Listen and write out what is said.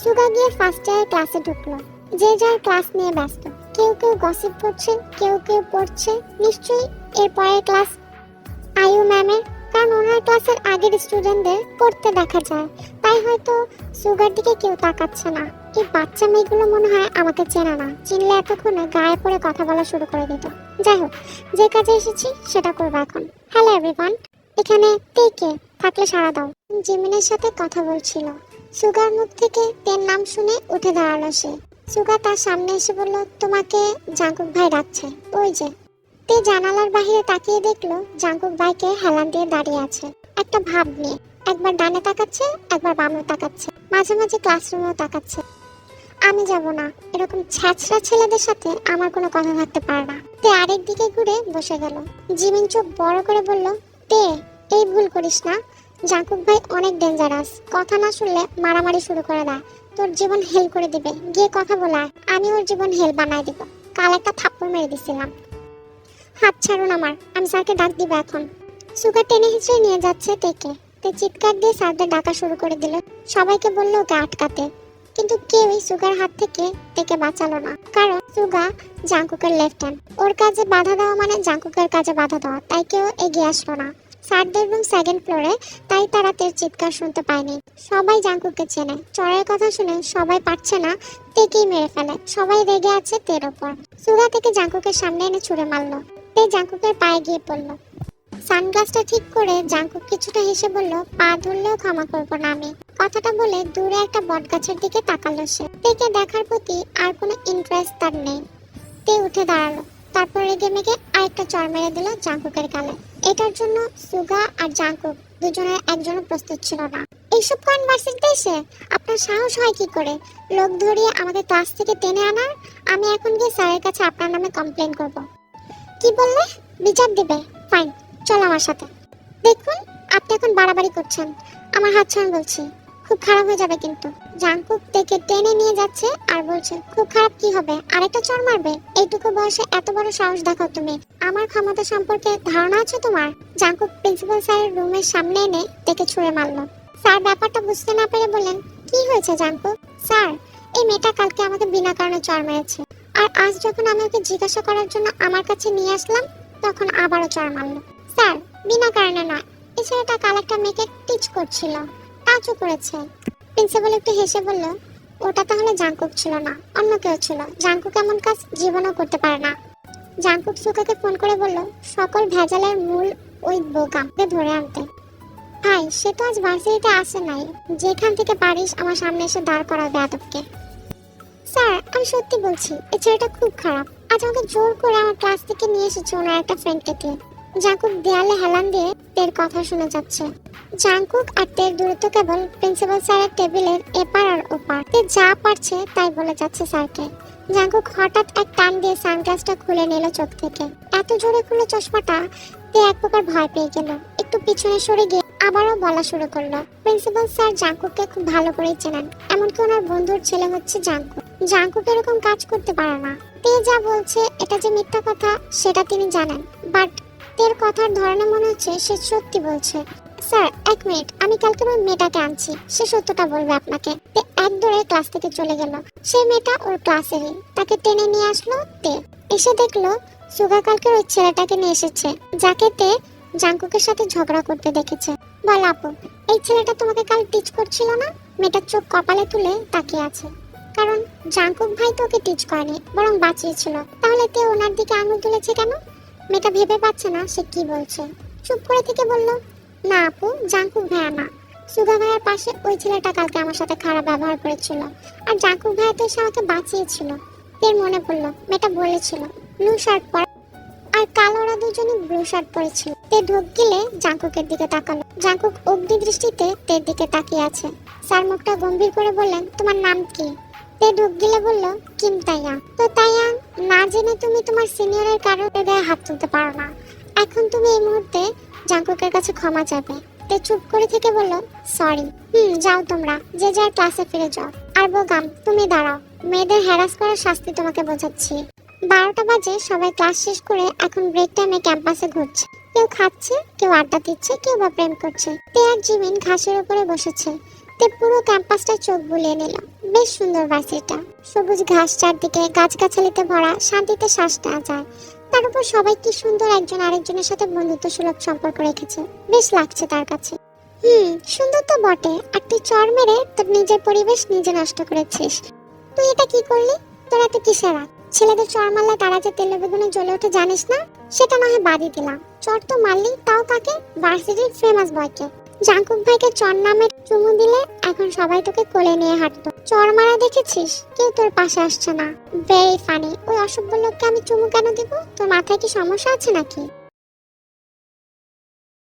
সুগা গিয়ে first year ক্লাসে ঢুকলো। যে যার ক্লাস নিয়ে ব্যস্ত। কেউ কেউ গসিপ করছে, কেউ কেউ পড়ছে। নিশ্চয়ই এর পরের ক্লাস আয়ু ম্যামের কারণ ওনার ক্লাসের আগের স্টুডেন্টদের পড়তে দেখা যায়। তাই হয়তো সুগার দিকে কেউ তাকাচ্ছে না। এই বাচ্চা মেয়েগুলো মনে হয় আমাকে চেনা না। চিনলে এতক্ষণে গায়ে পড়ে কথা বলা শুরু করে দিত। যাই হোক, যে কাজে এসেছি সেটা করব এখন। হ্যালো এভরিওয়ান এখানে কে থাকলে সারা দাও। জিমিনের সাথে কথা বলছিল। সুগার মুখ থেকে তের নাম শুনে উঠে দাঁড়াল সে। সুগা তার সামনে এসে বলল, তোমাকে জাঙ্কুক ভাই ডাকছে। ওই যে। তে জানালার বাইরে তাকিয়ে দেখল, জাঙ্কুক ভাইকে হেলান দিয়ে দাঁড়িয়ে আছে। একটা ভাব নিয়ে, একবার ডানে তাকাচ্ছে, একবার বামে তাকাচ্ছে। মাঝে মাঝে ক্লাসরুমেও তাকাচ্ছে। আমি যাব না। এরকম ছ্যাচড়া ছেলেদের সাথে আমার কোনো কথা থাকতে পারে না। তে আরেক দিকে ঘুরে বসে গেল। জিমিন চোখ বড় করে বলল, তে, এই ভুল করিস না। জাঙ্কুক ভাই অনেক ডেঞ্জারাস কথা না শুনলে মারামারি শুরু করে দেয়। তোর জীবন হেল করে দিবে। গিয়ে কথা বলা। আমি ওর জীবন হেল বানাই দিব। কাল একটা থাপ্পড় মেরে দিছিলাম। হাত ছাড়ুন আমার। আমি স্যারকে ডাক দিব এখন। সুগার টেনে হিচড়ে নিয়ে যাচ্ছে তেকে তে চিৎকার দিয়ে স্যারদের ডাকা শুরু করে দিল। সবাইকে বলল ওকে আটকাতে। কিন্তু কেউই সুগার হাত থেকে তেকে বাঁচালো না। কারণ সুগা জাঙ্কুকের লেফট হ্যান্ড ওর কাজে বাধা দেওয়া মানে জাঙ্কুকের কাজে বাধা দেওয়া। তাই কেউ এগিয়ে আসলো না। স্যারদের রুম সেকেন্ড ফ্লোরে তাই তারা তের চিৎকার শুনতে পায়নি। সবাই জাঙ্কুকে চেনে। চড়ের কথা শুনে সবাই পারছে না, তেকেই মেরে ফেলে। সবাই রেগে আছে তের ওপর। সুগা থেকে জাঙ্কুকের সামনে এনে ছুঁড়ে মারলো। তে জাঙ্কুকের পায়ে গিয়ে পড়ল। সানগ্লাসটা ঠিক করে জাঙ্কুক কিছুটা হেসে বলল, পা ধরলেও ক্ষমা করব না আমি। কথাটা বলে দূরে একটা বটগাছের দিকে তাকালো সে। তেকে দেখার প্রতি আর কোনো ইন্টারেস্ট তার নেই। তে উঠে দাঁড়াল। তারপর রেগে মেগে আরেকটা চর মেরে দিল জাঙ্কুকের গালে। এটার জন্য সুগা আর জাঙ্কুক দুজনের একজন প্রস্তুত ছিল না। এইসব কনভার্সের দেশে? আপনার সাহস হয় কি করে? লোক ধরিয়ে আমাদের ক্লাস থেকে টেনে আনার? আমি এখন গিয়ে স্যারের কাছে আপনার নামে কমপ্লেন করব। কি বললে? বিচার দিবে। ফাইন চল আমার সাথে। দেখুন, আপনি এখন বাড়াবাড়ি করছেন। আমার হাত ছাড়ান বলছি। খুব খারাপ হয়ে যাবে কিন্তু। জাঙ্কুক থেকে টেনে নিয়ে যাচ্ছে আর বলছে, খুব খারাপ কি হবে? আরেকটা চর মারবে? এইটুকু বয়সে এত বড় সাহস দেখাও তুমি। আমার ক্ষমতা সম্পর্কে ধারণা আছে তোমার? জাঙ্কুক প্রিন্সিপাল স্যারের রুমের সামনে এনে দেখে ছুঁড়ে মারলো। স্যার ব্যাপারটা বুঝতে না পেরে বললেন, কি হয়েছে জাঙ্কুক স্যার, এই মেয়েটা কালকে আমাকে বিনা কারণে চর মেরেছে। আর আজ যখন আমি ওকে জিজ্ঞাসা করার জন্য আমার কাছে নিয়ে আসলাম, তখন আবারও চর মারলো। স্যার, বিনা কারণে নয়। এই ছেলেটা কাল একটা মেয়েকে টিচ করছিল। টাচও করেছে। প্রিন্সিপাল একটু হেসে বলল, ওটা তাহলে জাঙ্কুক ছিল না, অন্য কেউ ছিল। জাঙ্কুক এমন কাজ জীবনও করতে পারে না। জাঙ্কুক সুকাকে ফোন করে বলল, সকল ভেজালের মূল ওই বোকামকে ধরে আনতে। ভাই, সে তো আজ ভার্সিটিতে আসে নাই। যেখান থেকে পারিস আমার সামনে এসে দাঁড় করাবে আদবকে স্যার, আমি সত্যি বলছি, এই ছেলেটা খুব খারাপ। আজ আমাকে জোর করে আমার ক্লাস থেকে নিয়ে এসেছে ওনার একটা ফ্রেন্ডকে দিয়ে। জাঙ্কুক দেয়ালে হেলান দিয়ে তের কথা শুনে যাচ্ছে। জাঙ্কুক আর তের দূরত্ব কেবল প্রিন্সিপাল স্যারের টেবিলের এপার আর ওপার। তে যা পারছে, তাই বলে যাচ্ছে স্যারকে। জাঙ্কুক হঠাৎ এক টান দিয়ে সানগ্লাসটা খুলে নিল চোখ থেকে। এত জোরে খুলে চশমাটা, তে এক প্রকার ভয় পেয়ে গেল। একটু পিছনে সরে গিয়ে আবারও বলা শুরু করল, প্রিন্সিপাল স্যার জাঙ্কুককে খুব ভালো করেই চেনেন। এমনকি ওনার বন্ধুর ছেলে হচ্ছে জাঙ্কুক জাঙ্কুক এরকম কাজ করতে পারে না। তে যা বলছে, এটা যে মিথ্যা কথা, সেটা তিনি জানেন। বাট, তের কথার ধরনে মনে হচ্ছে সে সত্যি বলছে। স্যার, এক মিনিট। আমি কালকে ওই মেয়েটাকে আনছি। সে সত্যটা বলবে আপনাকে। এক দৌড়ে ক্লাস থেকে চলে গেল। সেই মেয়েটা ওর ক্লাসেরই। তাকে টেনে নিয়ে আসলো তে। এসে দেখল সুগা কালকে ওই ছেলেটাকে নিয়ে এসেছে, যাকে তে জাঙ্কুকের সাথে ঝগড়া করতে দেখেছে। বল আপু, এই ছেলেটা তোমাকে কাল টিচ করছিল না? মেয়েটার চোখ কপালে তুলে তাকিয়ে আছে। কারণ জাঙ্কুক ভাই তো ওকে টিচ করেনি, বরং বাঁচিয়েছিল। তাহলে তে ওনার দিকে আঙুল তুলেছে কেন? মেয়েটা ভেবে পাচ্ছে না সে কি বলছে। চুপ করে থেকে বলল না আপু, জাঙ্কুক ভাইয়া না। সুগা ভাইয়ার পাশে ওই ছেলেটা কালকে আমার সাথে খারাপ ব্যবহার করেছিল। আর জাঙ্কুক ভাইয়া তো এসে আমাকে বাঁচিয়েছিল। এর মনে পড়ল, মেয়েটা বলেছিল, ব্লু শার্ট পর আর কাল ওরা দুজনই ব্লু শার্ট পরেছিল। তে ঢোক গিলে জাঙ্কুকের দিকে তাকালো। জাঙ্কুক অগ্নি দৃষ্টিতে তের দিকে তাকিয়ে আছে। স্যার মুখটা গম্ভীর করে বললেন, তোমার নাম কি? তে ঢোক গিলে বলল, কিম তাইয়া। তো তাইয়া, না জেনে তুমি তোমার সিনিয়রের কারণে গায়ে হাত তুলতে পারো না। এখন তুমি এই মুহূর্তে জাঙ্কুকের কাছে ক্ষমা চাবে তে চুপ করে থেকে বলল, সরি। হুম, যাও তোমরা। যে যার ক্লাসে ফিরে যাও। আর বোগাম তুমি দাঁড়াও। মেয়েদের হ্যারাস করার শাস্তি তোমাকে বোঝাচ্ছি। বারোটা বাজে, সবাই ক্লাস শেষ করে এখন ব্রেক টাইমে ক্যাম্পাসে ঘুরছে। কেউ খাচ্ছে, কেউ আড্ডা দিচ্ছে, কেউ বা প্রেম করছে। তে আর জিমিন ঘাসের উপরে বসেছে। দেখতে পুরো ক্যাম্পাসটা চোখ বুলিয়ে নিল। বেশ সুন্দর ভার্সিটিটা সবুজ ঘাস চারদিকে, গাছগাছালিতে ভরা, শান্তিতে শ্বাস নেওয়া যায়। তার উপর সবাই কি সুন্দর একজন আরেকজনের সাথে বন্ধুত্ব সুলভ সম্পর্ক রেখেছে। বেশ লাগছে তার কাছে। হুম, সুন্দর তো বটে। আর তুই চর মেরে তোর নিজের পরিবেশ নিজে নষ্ট করেছিস। তুই এটা কি করলি? তোর এত কিসের রাগ? ছেলেদের চর মারলে তারা যে তেলে বেগুনে জ্বলে ওঠে, জানিস না? সেটা না হয় বাদই দিলাম। চর তো মারলি, তাও তাকে ভার্সিটির ফেমাস বয়কে জাঙ্কুক ভাইকে চর নামে চুমু দিলে এখন সবাই তোকে কোলে নিয়ে হাঁটতো। চর মারা দেখেছিস? কেউ তোর পাশে আসছে না। ভেরি ফানি ওই অসভ্য লোককে আমি চুমু কেন দিব? তোর মাথায় কি সমস্যা আছে নাকি?